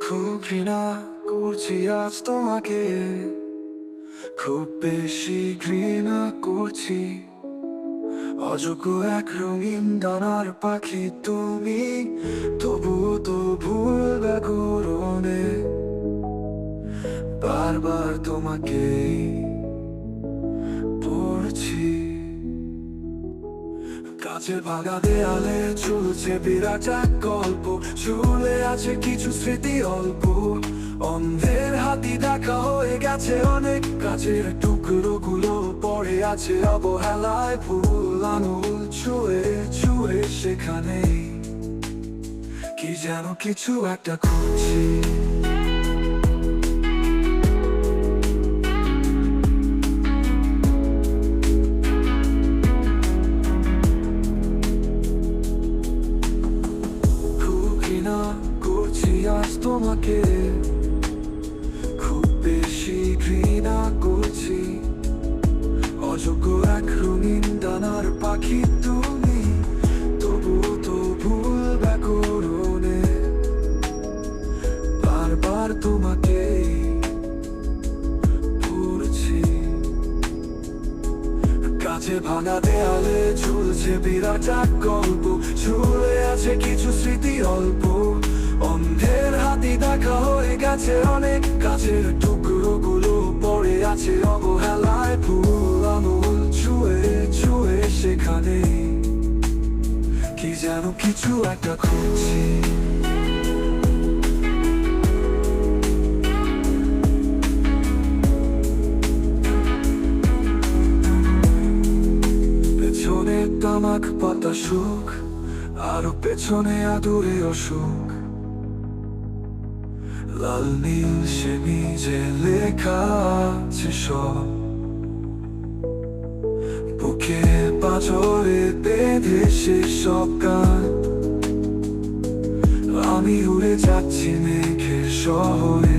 খুব ঘৃণা করছি আজ তোমাকে। খুব বেশি ঘৃণা করছি। অযোগ্য এক রঙিন দানার পাখি তুমি। তবুও তো ভুল ব্যাকরণে বারবার তোমাকে কাছের ভাগা দেয়ালে ঝুলছে বিরাট এক গল্প। ঝুলে আছে কিছু স্মৃতি অল্প। অন্ধের হাতি দেখা হয়ে গেছে অনেক। কাছের টুকরো গুলো পড়ে আছে অবহেলায়। ফুল আঙুল ছুঁয়ে ছুঁয়ে সেখানে কি যেন কিছু একটা খুঁজছি। তোমাকে খুব বেশি ঘৃণা করছি। অযোগ্য এক রঙিন ডানার পাখি তুমি তবু তো ভুল ব্যাকরণে বারবার তোমাকে কাছে ভাঙা দেয়ালে ঝুলছে বিরাট এক গল্প ঝুলে আছে কিছু স্মৃতি অল্প, অন্ধের হাতি দেখা হয়ে গেছে অনেক কাছের টুকরো গুলো পড়ে আছে অবহেলায় ফুল আঙুল ছুঁয়ে ছুঁয়ে সেখানে। কি যেন কিছু একটা খুঁজছি। পেছনে তামাক পাতা সুখ, আরও পেছনে আদুরে অসুখ। লাল নীল সে নিজে লেখা আছে সব। বুকে পাথরে বেঁধে সে সব গান। আমি উড়ে যাচ্ছি মেঘের শহরে।